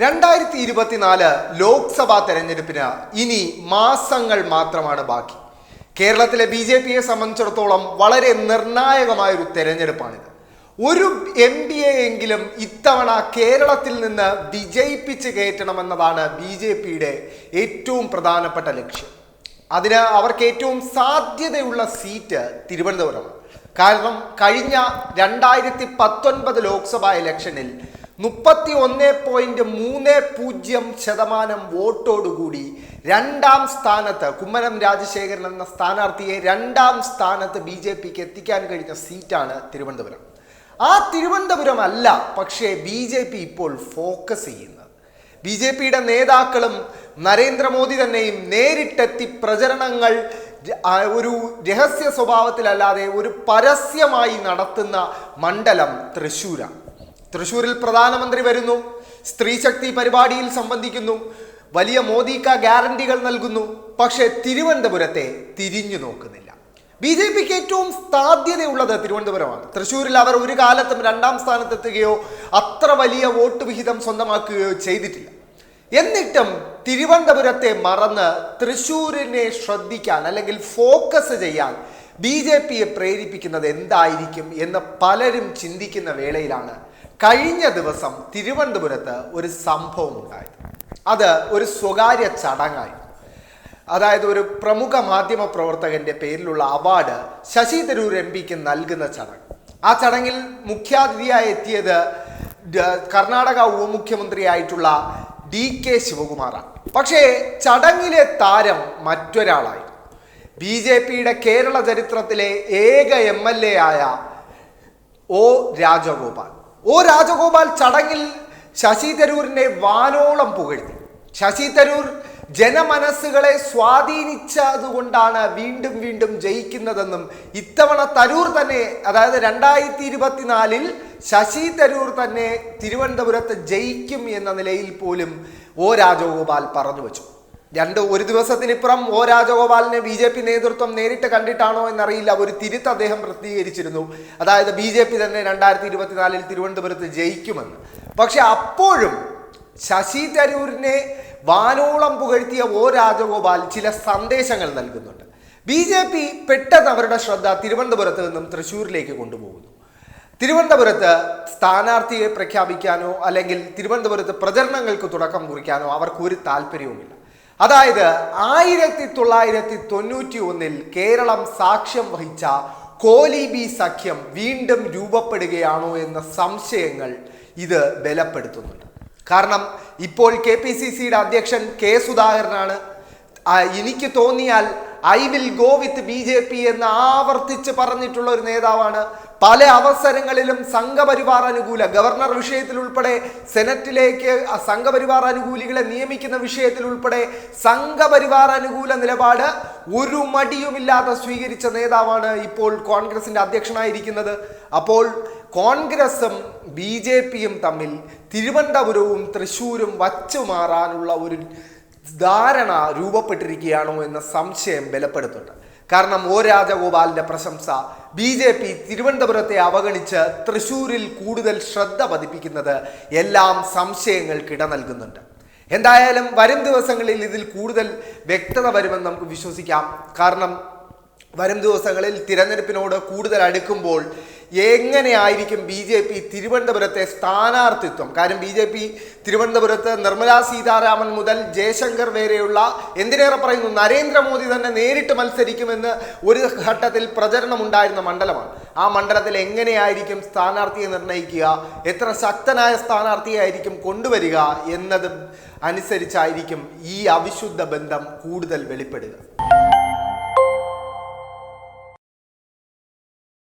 രണ്ടായിരത്തി ഇരുപത്തിനാല് ലോക്സഭാ തെരഞ്ഞെടുപ്പിന് ഇനി മാസങ്ങൾ മാത്രമാണ് ബാക്കി. കേരളത്തിലെ ബി ജെ പിയെ സംബന്ധിച്ചിടത്തോളം വളരെ നിർണായകമായൊരു തെരഞ്ഞെടുപ്പാണിത്. ഒരു എം പി എങ്കിലും ഇത്തവണ കേരളത്തിൽ നിന്ന് വിജയിപ്പിച്ച് കയറ്റണമെന്നതാണ് ബി ജെ പിയുടെ ഏറ്റവും പ്രധാനപ്പെട്ട ലക്ഷ്യം. അതിന് അവർക്ക് ഏറ്റവും സാധ്യതയുള്ള സീറ്റ് തിരുവനന്തപുരമാണ്. കാരണം കഴിഞ്ഞ രണ്ടായിരത്തി പത്തൊൻപത് ലോക്സഭാ ഇലക്ഷനിൽ മുപ്പത്തി ഒന്ന് പോയിന്റ് മൂന്ന് പൂജ്യം ശതമാനം വോട്ടോടുകൂടി രണ്ടാം സ്ഥാനത്ത് കുമ്മനം രാജശേഖരൻ എന്ന സ്ഥാനാർത്ഥിയെ രണ്ടാം സ്ഥാനത്ത് ബി ജെ പിക്ക് എത്തിക്കാൻ കഴിഞ്ഞ സീറ്റാണ് തിരുവനന്തപുരം. ആ തിരുവനന്തപുരം അല്ല പക്ഷേ ബി ജെ പി ഇപ്പോൾ ഫോക്കസ് ചെയ്യുന്നത്. ബി ജെ പിയുടെ നേതാക്കളും നരേന്ദ്രമോദി തന്നെയും നേരിട്ടെത്തി പ്രചരണങ്ങൾ ഒരു രഹസ്യ സ്വഭാവത്തിലല്ലാതെ ഒരു പരസ്യമായി നടത്തുന്ന മണ്ഡലം തൃശ്ശൂരാണ്. തൃശ്ശൂരിൽ പ്രധാനമന്ത്രി വരുന്നു. സ്ത്രീശക്തി പരിപാടിയിൽ സംബന്ധിക്കുന്നു. വലിയ മോദിക്ക ഗ്യാരണ്ടികൾ നൽകുന്നു. പക്ഷേ തിരുവനന്തപുരത്തെ തിരിഞ്ഞു നോക്കുന്നില്ല. ബി ജെ പിക്ക് ഏറ്റവും സാധ്യതയുള്ളത് തിരുവനന്തപുരമാണ്. തൃശ്ശൂരിൽ അവർ ഒരു കാലത്തും രണ്ടാം സ്ഥാനത്തെത്തുകയോ അത്ര വലിയ വോട്ട് വിഹിതം സ്വന്തമാക്കുകയോ ചെയ്തിട്ടില്ല. എന്നിട്ടും തിരുവനന്തപുരത്തെ മറന്ന് തൃശ്ശൂരിനെ ശ്രദ്ധിക്കാൻ അല്ലെങ്കിൽ ഫോക്കസ് ചെയ്യാൻ ബി ജെ പിയെ പ്രേരിപ്പിക്കുന്നത് എന്തായിരിക്കും എന്ന് പലരും ചിന്തിക്കുന്ന വേളയിലാണ് കഴിഞ്ഞ ദിവസം തിരുവനന്തപുരത്ത് ഒരു സംഭവം ഉണ്ടായി. അത് ഒരു സ്വകാര്യ ചടങ്ങായി. അതായത് ഒരു പ്രമുഖ മാധ്യമ പ്രവർത്തകന്റെ പേരിലുള്ള അവാർഡ് ശശി തരൂർ എം പിക്ക് നൽകുന്ന ചടങ്ങ്. ആ ചടങ്ങിൽ മുഖ്യാതിഥിയായി എത്തിയത് കർണാടക ഉപമുഖ്യമന്ത്രിയായിട്ടുള്ള ഡി കെ ശിവകുമാറാണ്. പക്ഷേ ചടങ്ങിലെ താരം മറ്റൊരാളായി. ബി ജെ പിയുടെ കേരള ചരിത്രത്തിലെ ഏക എം എൽ എ ആയ ഒ രാജഗോപാൽ. ഒ രാജഗോപാൽ ചടങ്ങിൽ ശശി തരൂരിനെ വാനോളം പുകഴ്ത്തി. ശശി തരൂർ ജനമനസ്സുകളെ സ്വാധീനിച്ചതുകൊണ്ടാണ് വീണ്ടും വീണ്ടും ജയിക്കുന്നതെന്നും ഇത്തവണ തരൂർ തന്നെ അതായത് രണ്ടായിരത്തി ഇരുപത്തിനാലിൽ ശശി തരൂർ തന്നെ തിരുവനന്തപുരത്ത് ജയിക്കും എന്ന നിലയിൽ പോലും ഒ രാജഗോപാൽ പറഞ്ഞു വച്ചു. രണ്ട് ഒരു ദിവസത്തിനിപ്പുറം ഒ രാജഗോപാലിനെ ബി ജെ പി നേതൃത്വം നേരിട്ട് കണ്ടിട്ടാണോ എന്നറിയില്ല. ഒരു തിരുത്ത് അദ്ദേഹം പ്രസിദ്ധീകരിച്ചിരുന്നു. അതായത് ബി ജെ പി തന്നെ രണ്ടായിരത്തി ഇരുപത്തിനാലിൽ തിരുവനന്തപുരത്ത് ജയിക്കുമെന്ന്. പക്ഷെ അപ്പോഴും ശശി തരൂരിനെ വാനോളം പുകഴ്ത്തിയ ഒ രാജഗോപാൽ ചില സന്ദേശങ്ങൾ നൽകുന്നുണ്ട്. ബി ജെ പി പെട്ടെന്ന് അവരുടെ ശ്രദ്ധ തിരുവനന്തപുരത്ത് നിന്നും തൃശ്ശൂരിലേക്ക് കൊണ്ടുപോകുന്നു. തിരുവനന്തപുരത്ത് സ്ഥാനാർത്ഥിയെ പ്രഖ്യാപിക്കാനോ അല്ലെങ്കിൽ തിരുവനന്തപുരത്ത് പ്രചരണങ്ങൾക്ക് തുടക്കം കുറിക്കാനോ അവർക്ക് ഒരു താല്പര്യവുമില്ല. അതായത് ആയിരത്തി തൊള്ളായിരത്തി തൊണ്ണൂറ്റി ഒന്നിൽ കേരളം സാക്ഷ്യം വഹിച്ച കോലിബി സഖ്യം വീണ്ടും രൂപപ്പെടുകയാണോ എന്ന സംശയങ്ങൾ ഇത് ബലപ്പെടുത്തുന്നുണ്ട്. കാരണം ഇപ്പോൾ കെ പി സി സിയുടെ അധ്യക്ഷൻ കെ സുധാകരനാണ്. എനിക്ക് തോന്നിയാൽ I will go with B J P എന്ന് ആവർത്തിച്ച് പറഞ്ഞിട്ടുള്ള ഒരു നേതാവാണ് പല അവസരങ്ങളിലും സംഘപരിവാർ അനുകൂല ഗവർണർ വിഷയത്തിൽ ഉൾപ്പെടെ സെനറ്റിലേക്ക് സംഘപരിവാർ അനുകൂലികളെ നിയമിക്കുന്ന വിഷയത്തിൽ ഉൾപ്പെടെ സംഘപരിവാർ അനുകൂല നിലപാട് ഒരു മടിയുമില്ലാതെ സ്വീകരിച്ച നേതാവാണ് ഇപ്പോൾ കോൺഗ്രസിന്റെ അധ്യക്ഷനായിരിക്കുന്നത്. അപ്പോൾ കോൺഗ്രസും ബി ജെ പിയും തമ്മിൽ തിരുവനന്തപുരവും തൃശ്ശൂരും വച്ചു മാറാനുള്ള ഒരു ധാരണ രൂപപ്പെട്ടിരിക്കുകയാണോ എന്ന സംശയം ബലപ്പെടുത്തുന്നുണ്ട്. കാരണം ഒ രാജഗോപാലിന്റെ പ്രശംസ. ബി ജെ പി തിരുവനന്തപുരത്തെ അവഗണിച്ച് തൃശൂരിൽ കൂടുതൽ ശ്രദ്ധ പതിപ്പിക്കുന്നത് എല്ലാം സംശയങ്ങൾക്ക് ഇട നൽകുന്നുണ്ട്. എന്തായാലും വരും ദിവസങ്ങളിൽ ഇതിൽ കൂടുതൽ വ്യക്തത വരുമെന്ന് നമുക്ക് വിശ്വസിക്കാം. കാരണം വരും ദിവസങ്ങളിൽ തിരഞ്ഞെടുപ്പിനോട് കൂടുതൽ അടുക്കുമ്പോൾ എങ്ങനെയായിരിക്കും ബി ജെ പി തിരുവനന്തപുരത്തെ സ്ഥാനാർത്ഥിത്വം? കാരണം ബി ജെ പി തിരുവനന്തപുരത്ത് നിർമ്മലാ സീതാരാമൻ മുതൽ ജയശങ്കർ വരെയുള്ള എന്തിനേറെ പറയുന്നു? നരേന്ദ്രമോദി തന്നെ നേരിട്ട് മത്സരിക്കുമെന്ന് ഒരു ഘട്ടത്തിൽ പ്രചരണം ഉണ്ടായിരുന്ന മണ്ഡലമാണ്. ആ മണ്ഡലത്തിൽ എങ്ങനെയായിരിക്കും സ്ഥാനാർത്ഥിയെ നിർണയിക്കുക? എത്ര ശക്തനായ സ്ഥാനാർത്ഥിയായിരിക്കും കൊണ്ടുവരിക? എന്നത് അനുസരിച്ചായിരിക്കും ഈ അവിശുദ്ധ ബന്ധം കൂടുതൽ വെളിപ്പെടുക.